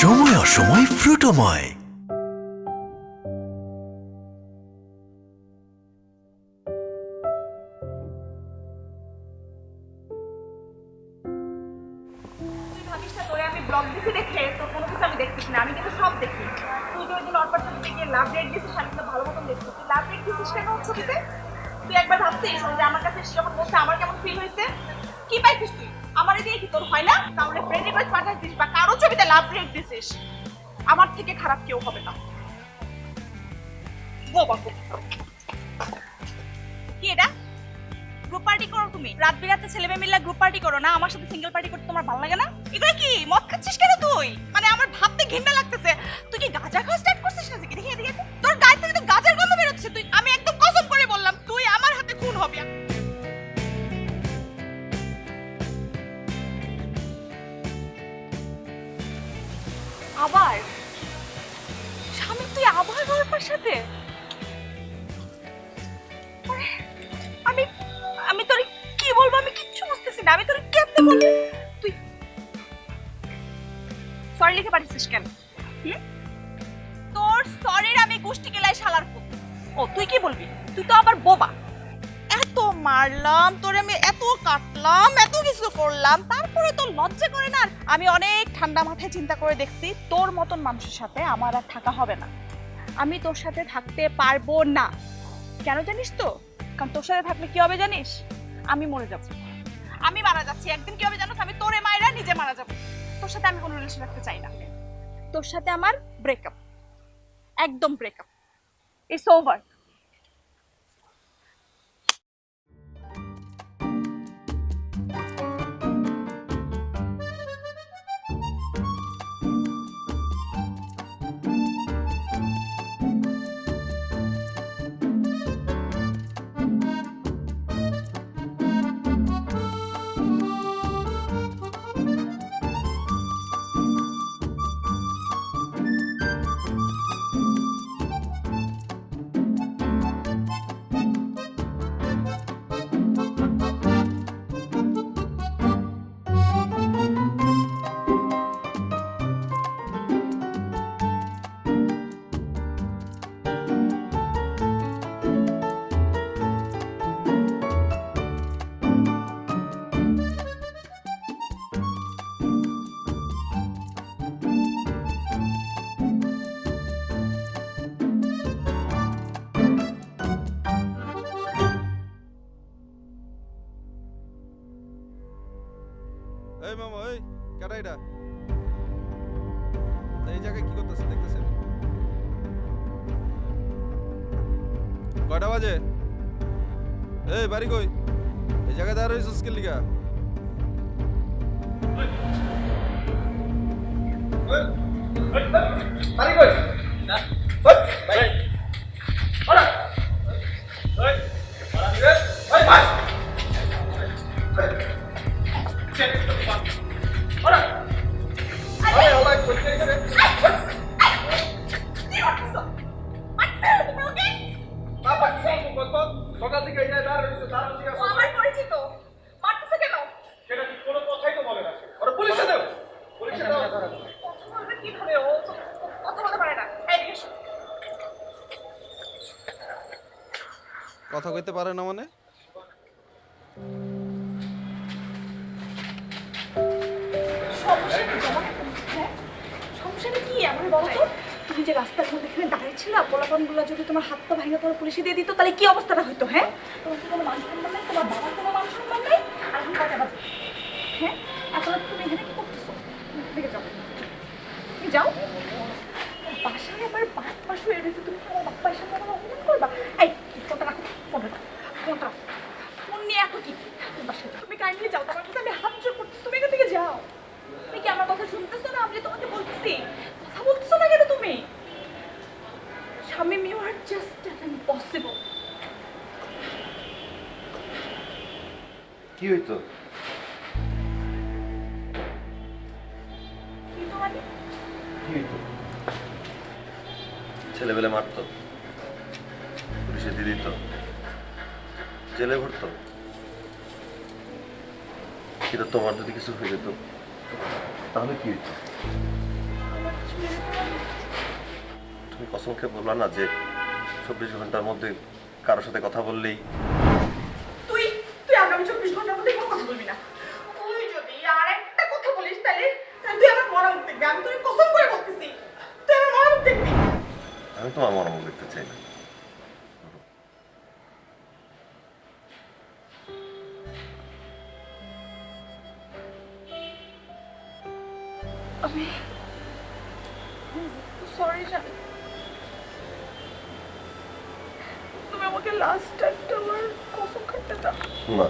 সময় অসময় ফ্রুটোময়। তুই একবার ভাবছিস যে আমার কাছে যখন বসে আমার কেমন ফিল হয়েছে? কি পাইছিস তুই? আমার দিয়ে কি তোর হয় না? তাহলে ফ্রেন্ড রিকোয়েস্ট পাঠাইছিস বা কারও ছবিতে লাভ রেট দিছিস। আমার থেকে খারাপ কেউ হবে না। বোবা। কি এটা? গ্রুপ পার্টি করো তুমি। রাত বিরাতে ছেলে মেয়ে মিলে গ্রুপ পার্টি করো না? আমার সাথে সিঙ্গেল পার্টি করতে তোমার ভালো লাগে না? এগুলো কি? মদ খাচ্ছিস কেন তুই? মানে আমার ভাবতে ঘৃণা লাগতেছে। তুই কি গাঁজা খাওয়া স্টার্ট করছিস না দেখি দেখি সাথে? আমি আমি তোর কি বলব? আমি কিচ্ছু বুঝতেছি না। আমি তোর কেমনে বলব? তুই সরি লিখে পাঠিয়েছিস কেন? তোর সরির আমি গোষ্ঠী গেলাই শালার পুত ও, তুই কি বলবি? তুই তো আবার বোবা। এত মারলাম, তোর আমি এত কাটলাম, এত কিছু করলাম, তারপরে তো লজ্জা করে না? আমি অনেক ঠান্ডা মাথায় চিন্তা করে দেখছি, তোর মতন মানুষের সাথে আমার আর থাকা হবে না। আমি তোর সাথে থাকতে পারব না। কেন জানিস তো? কারণ তোর সাথে থাকলে কি হবে জানিস? আমি মরে যাব। আমি মারা যাচ্ছি। একদিন কি হবে জানো আমি তোরে মায়েরা নিজে মারা যাব। তোর সাথে আমি কোনো রিলেশন রাখতে চাই না। তোর সাথে আমার ব্রেকআপ একদম ব্রেকআপ ইটস ওভার এই মামা এই কেডা এটা এই জায়গায় কি করতেছে দেখতেছেন কয়টা বাজে এই বাড়ি কই এই জায়গায় দাঁড়া রয়েছিস কে লিগা সকাল কথা কইতে পারে না মানে? হ্যাঁ? সমস্যাটা তো। তুমি যে রাস্তার মধ্যে দাঁড়িয়েছিল যদি তোমার দিয়ে দিত, তাহলে হ্যাঁ? এখন হ্যাঁ? তুমি কি হইতো ছেলেবেলে মারত। পুলিশে দিয়ে দিত। জেলে ভরত। কিন্তু তোমার যদি কিছু হয়ে যেত, তাহলে কি হইতো তুমি কসমকে বললা না যে চব্বিশ ঘণ্টার মধ্যে কারোর সাথে কথা বললেই আমি তোমার মরম করতে চাই না আমি সরি তুমি আমাকে লাস্ট একটা আমার কসম খেতে দাও না